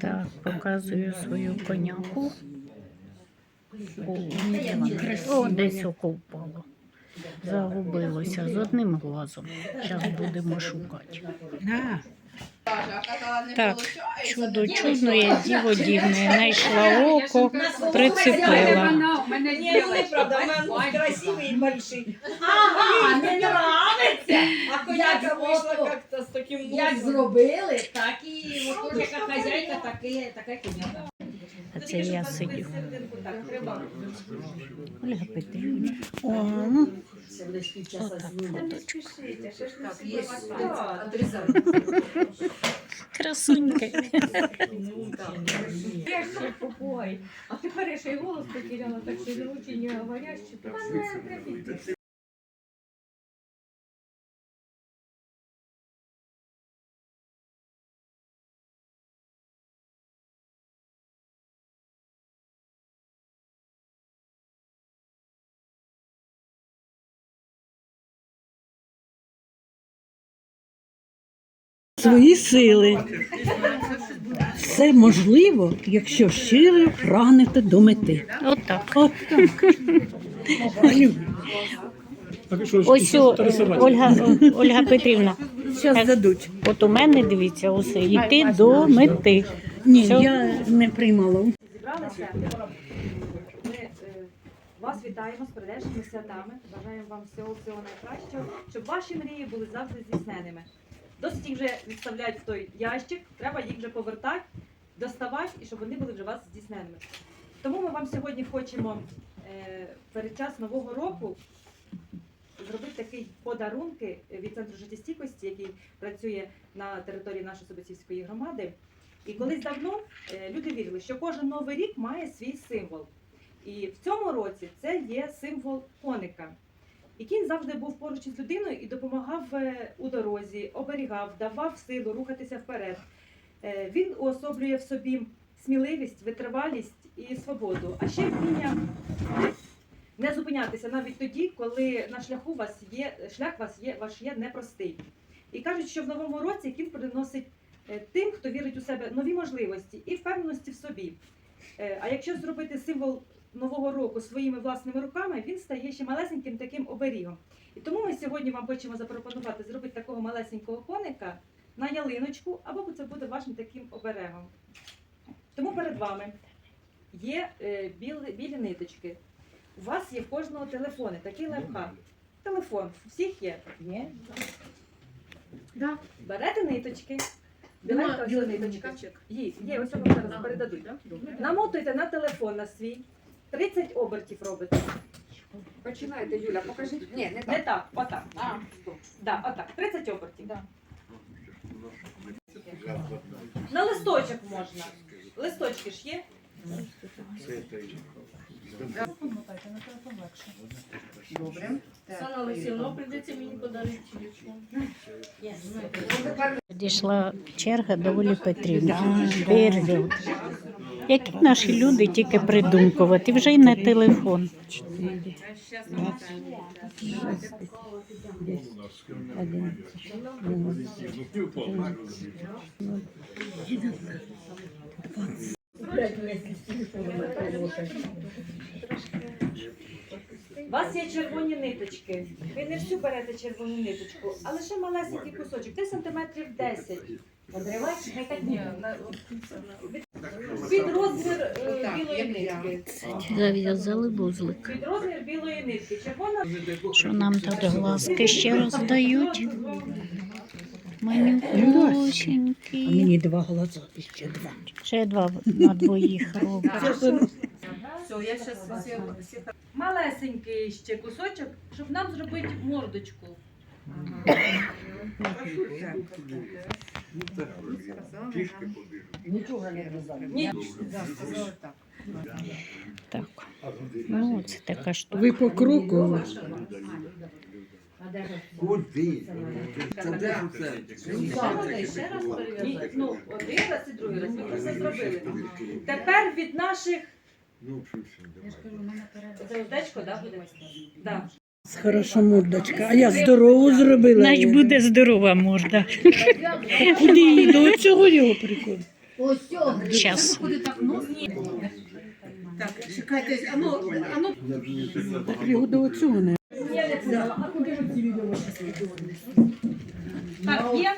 Так, показую свою коняку. О, десь око впало. Загубилося з одним глазом. Зараз будемо шукати. Так, чудо чудне, діво дівне. Знайшла око, прицепила. Не, ну неправда, у мене он красивий і больший. Ага, не нравиться. А коняка Як вийшла як-то з таким Як зробили, так і от яка хазяйка, таке коняка. А це я сидю. Треба. Ольга Петрівна. О, Це буде співчаса отак фоточку. Так, є. Так. Красуньки. Я ще попугай. А тепер я ще й голос потеряла, так що не очень говорящий. Свої сили. Все можливо, якщо щиро прагнете до мети. Отак. От так. Ось о, Ольга, Ольга Петрівна. зараз дадуть. От у мене дивіться усе. Йти до мети. Ні, Все. я не приймала. Ми вас вітаємо з прийдешніми святами. Бажаємо вам всього всього найкращого, щоб ваші мрії були завжди здійсненими. Досить їх вже відставляють в той ящик, треба їх вже повертати, доставати і щоб вони були вже вас здійсненими. Тому ми вам сьогодні хочемо е, перед час нового року зробити такий подарунки від центру життєстійкості, який працює на території нашої Собосівської громади. І колись давно е, люди вірили, що кожен новий рік має свій символ. І в цьому році це є символ коника. Кінь завжди був поруч із людиною і допомагав е, у дорозі, оберігав, давав силу рухатися вперед. Е, Він уособлює в собі сміливість, витривалість і свободу, а ще вміння не зупинятися навіть тоді, коли на шляху вас є шлях вас є ваш є непростий. І кажуть, що в новому році кінь приносить е, тим, хто вірить у себе нові можливості і впевненості в собі. А якщо зробити символ нового року своїми власними руками, він стає ще малесеньким таким оберігом. І тому ми сьогодні вам хочемо запропонувати зробити такого малесенького коника на ялиночку, або це буде вашим таким оберегом. Тому перед вами є е, біли, білі ниточки. У вас є в кожного телефони, такий лайфхак. Телефон, всіх є. Є? Да. Берете ниточки, біленька ось ниточка. Є, є, ось вам зараз передадуть. Намотуйте на телефон на свій. 30 обертів робите. Починайте, Юля, покажіть. Ні, не Не так. так, отак. А. Да, отак. 30 обертів. Да. На листочок можна. Листочки ж є. Добре. Оксана Олексіївна, прийдеться мені подарити телефон. Дійшла черга до Олі Петрівни. Період. Які наші люди тільки придумкувати, вже й на телефон. У вас є червоні ниточки. Ви не всю берете червону ниточку, а лише малесенький кусочок, десь сантиметрів 10. Подривайся, хай так ні. Під розмір е, білої нитки. Зав'язали вузлик. Під розмір білої нитки. Червона Що нам тут глазки ще роздають? Манюсінькі. А мені два глаза, і ще два. Ще два на двоїх робить. Все, я зараз всі, всі малесенький ще кусочок, щоб нам зробити мордочку. Нічого не. Ні. Сказала так. Так. Ну, це така штука. Ви по кроку. А де ж? Куди? Це де ж це? Ні, ну, один раз і другий раз. Ми це все зробили. Тепер від наших. Ну, Я ж кажу, у мене перед. Це уздечко, так? Буде? Да. Хорошо, мордочка. А я здорову зробила. Значить, буде здорова морда. Куди її? До цього його прикол. Час. Так, чекайте, а ну, а ну, Так його до цього не. Так, є?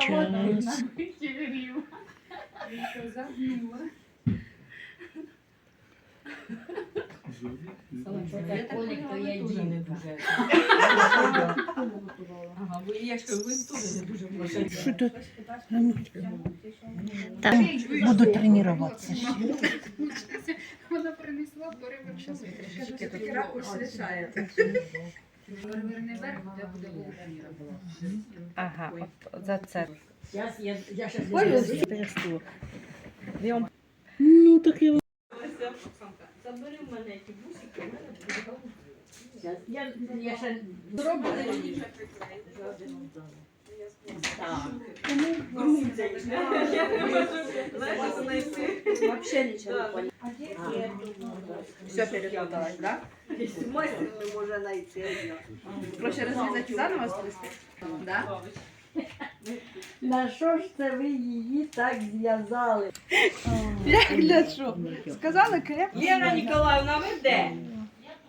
Час. Коник, то я діни дуже. Ага, бо я що, ви теж не дуже Що тут? Ну, Так. Буду тренуватися. вона принесла, порибок, зараз. Ракурс лишає. Переверни вверх, де буде. Ага, за це. Я, я Ну так я Забери в мене ті бусики, в мене буде голуб. Щас, Я, я ще зроблю. Так. Вообще нічого не поняла. Все перепуталось, да? Мастер не може знайти. Проще розрізати заново сплести? Да? На що ж це ви її так зв'язали? Для що? Сказали крепко? Лена Ніколаївна, ви де?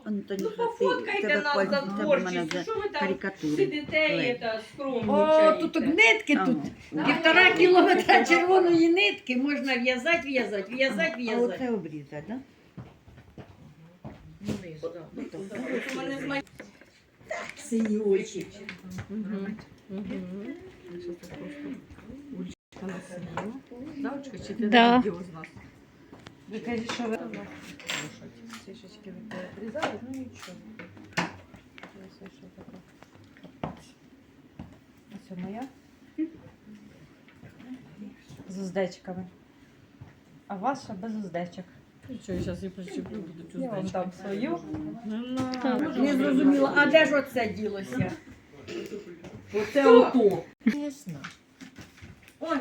Антоні, Ну, пофоткайте нас за творчість. Що ви там сидите і це О, тут нитки тут. Півтора кілометра червоної нитки можна в'язати, в'язати, в'язати, А в'язати. оце обрізати, да? У мене з май- Сині очі. Да. Ви кажете, що ви трішечки ви передрізали, ну нічого. Ось що таке. Ось моя. З уздечками. А ваша без уздечок. Що, я зараз її причеплю, буду Я вам дам свою. Не зрозуміла, а де ж оце ділося? Оце ото. Ой,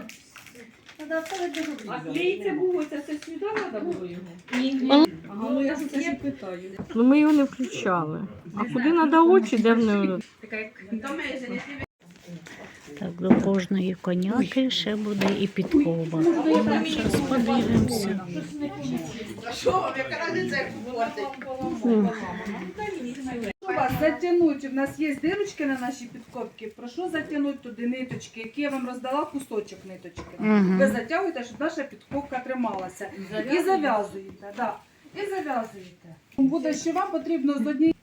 а клей було, це сюди треба було його? Ні. Ага, ну я ж це ж питаю. Ну ми його не включали. А куди треба очі, де в неї? Так, до кожної коняки ще буде і підкова. Зараз подивимося. Що вам, яка разниця, як вас затягнуть. У нас є дирочки на нашій підкопці. Прошу затягнути туди ниточки, які я вам роздала кусочок ниточки. Ви затягуєте, щоб наша підкопка трималася. І зав'язуєте. Да. І зав'язуєте. Буде, що вам потрібно з однієї.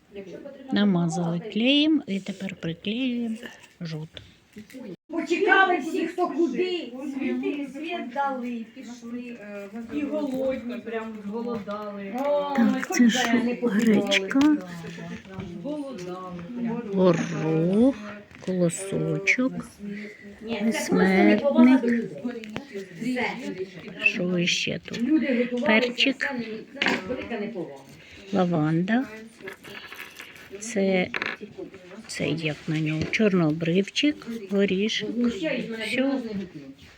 Намазали клеєм і тепер приклеюємо жут. Почекали всі, хто куди. Світи, світ дали, пішли. І голодні, прям голодали. Так, це ж гречка, горох, колосочок, Ні, смертник. Що ще тут? Люди готували, Перчик. Лаванда. Це, це як на ньому чорнобривчик, горішок. Все,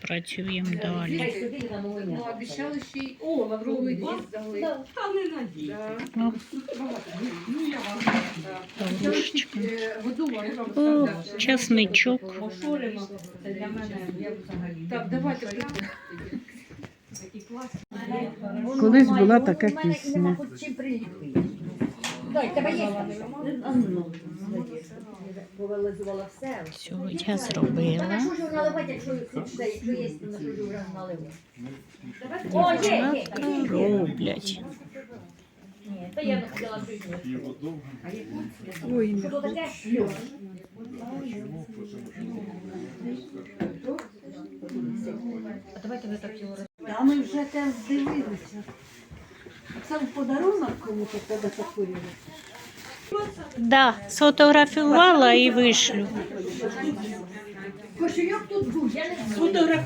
працюємо далі. О, лавровий ліст дали. Та не часничок. Так, давайте. Колись була така пісня. Дай, тебе є? А ну, Повилизувала все. Все, я зробила. Що що роблять. Не. Ой, Що? А давайте ви так його А ми вже те здивилися. Це в подарунок кому-то. Да, сфотографувала і вишлю. Кошельок тут був, я не знаю.